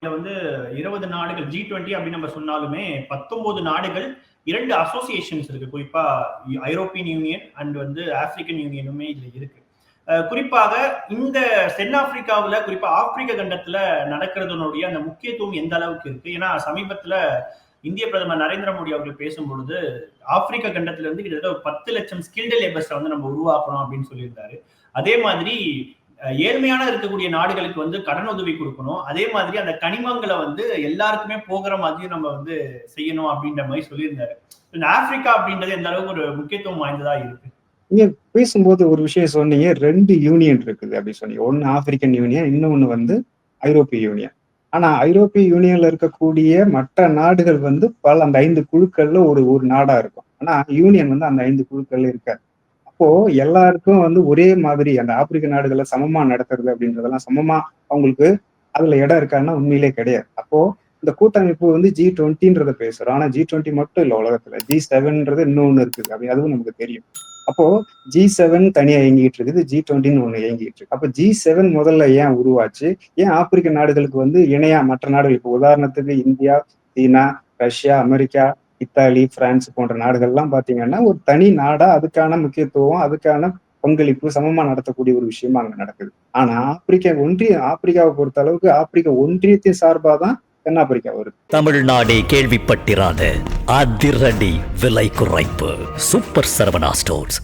இதுல வந்து இருபது நாடுகள் ஜி டுவெண்ட்டி அப்படின்னு நம்ம சொன்னாலுமே பத்தொன்பது நாடுகள் இரண்டு அசோசியேஷன்ஸ் இருக்கு. குறிப்பா ஐரோப்பியன் யூனியன் அண்ட் வந்து ஆப்பிரிக்கன் யூனியனுமே இதுல இருக்கு. குறிப்பாக இந்த தென்னாப்பிரிக்காவுல குறிப்பா ஆப்பிரிக்க கண்டத்துல நடக்கிறதுனுடைய அந்த முக்கியத்துவம் எந்த அளவுக்கு இருக்கு? ஏன்னா சமீபத்துல இந்திய பிரதமர் நரேந்திர மோடி அவர்கள் பேசும் பொழுது ஆப்பிரிக்க கண்டத்துல இருந்து கிட்டத்தட்ட ஒரு பத்து லட்சம் ஸ்கில்டு லேபர்ஸை வந்து நம்ம உருவாக்கணும் அப்படின்னு சொல்லியிருந்தாரு. அதே மாதிரி ஏழ்மையான இருக்கக்கூடிய நாடுகளுக்கு வந்து கடன் உதவி கொடுக்கணும். அதே மாதிரி அந்த கனிமங்களை வந்து எல்லாருக்குமே போகிற மாதிரி நம்ம வந்து செய்யணும் அப்படின்ற மாதிரி சொல்லியிருந்தாரு. இந்த ஆப்பிரிக்கா அப்படின்றது எந்த அளவுக்கு ஒரு முக்கியத்துவம் வாய்ந்ததா இருக்கு? நீங்க பேசும்போது ஒரு விஷயம் சொன்னீங்க ரெண்டு யூனியன் இருக்குது அப்படின்னு சொன்னீங்க. ஒன்னு ஆப்பிரிக்கன் யூனியன் இன்னொன்னு வந்து ஐரோப்பிய யூனியன். ஆனா ஐரோப்பிய யூனியன்ல இருக்கக்கூடிய மற்ற நாடுகள் வந்து பல அந்த ஐந்து குழுக்கள்ல ஒரு ஒரு நாடா இருக்கும். ஆனா யூனியன் வந்து அந்த ஐந்து குழுக்கள்ல இருக்காது. அப்போ எல்லாருக்கும் வந்து ஒரே மாதிரி அந்த ஆப்பிரிக்க நாடுகளை சமமா நடத்துறது அப்படின்றதெல்லாம் சமமா அவங்களுக்கு அதுல இடம் இருக்கான்னா உண்மையிலே கிடையாது. அப்போ இந்த கூட்டமைப்பு வந்து ஜி டுவெண்ட்டின்றத பேசுறோம். ஆனா ஜி டுவெண்ட்டி மட்டும் இல்ல உலகத்துல. ஜி செவன்ன்றது இன்னொன்னு இருக்குது. அப்படி அதுவும் நமக்கு தெரியும். அப்போ ஜி செவன் தனியா இயங்கிட்டு இருக்குது. ஜி டுவெண்ட்டின்னு ஒண்ணு இயங்கிட்டு இருக்கு. அப்ப ஜி செவன் முதல்ல ஏன் உருவாச்சு? ஏன் ஆப்பிரிக்க நாடுகளுக்கு வந்து இணையா மற்ற நாடுகள்? இப்போ உதாரணத்துக்கு India China Russia America Italy France போன்ற நாடுகள்லாம் பார்த்தீங்கன்னா ஒரு தனி நாடா அதுக்கான முக்கியத்துவம் அதுக்கான பங்களிப்பு சமமா நடத்தக்கூடிய ஒரு விஷயமா அங்க நடக்குது. ஆனா ஆப்பிரிக்க ஒன்றிய ஆப்பிரிக்காவை பொறுத்த அளவுக்கு ஆப்பிரிக்க ஒன்றியத்தின் சார்பா தான் தென்னாப்பிரிக்கா வருது. தமிழ்நாடே கேள்விப்பட்டிராத அதிரடி விலை குறைப்பு. Super Saravana Stores.